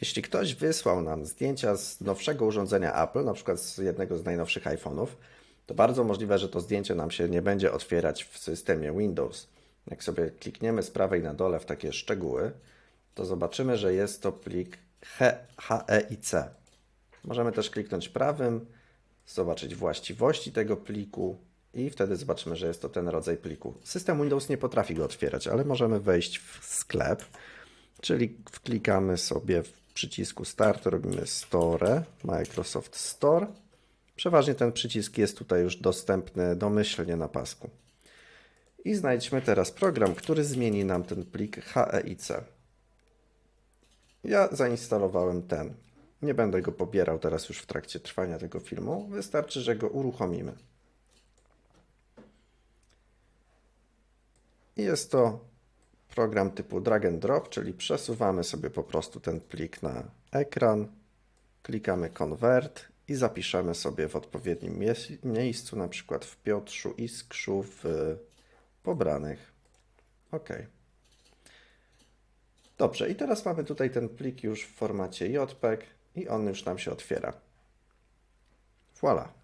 Jeśli ktoś wysłał nam zdjęcia z nowszego urządzenia Apple, na przykład z jednego z najnowszych iPhone'ów, to bardzo możliwe, że to zdjęcie nam się nie będzie otwierać w systemie Windows. Jak sobie klikniemy z prawej na dole w takie szczegóły, to zobaczymy, że jest to plik HEIC. Możemy też kliknąć prawym, zobaczyć właściwości tego pliku i wtedy zobaczymy, że jest to ten rodzaj pliku. System Windows nie potrafi go otwierać, ale możemy wejść w sklep, czyli wklikamy sobie w przycisku Start, robimy Store, Microsoft Store. Przeważnie ten przycisk jest tutaj już dostępny domyślnie na pasku. I znajdźmy teraz program, który zmieni nam ten plik HEIC. Ja zainstalowałem ten. Nie będę go pobierał teraz już w trakcie trwania tego filmu. Wystarczy, że go uruchomimy. Jest to program typu drag and drop, czyli przesuwamy sobie po prostu ten plik na ekran, klikamy convert i zapiszemy sobie w odpowiednim mie- miejscu, na przykład w Piotrzu Iskrzu w pobranych. OK. Dobrze, i teraz mamy tutaj ten plik już w formacie JPEG i on już nam się otwiera. Voilà.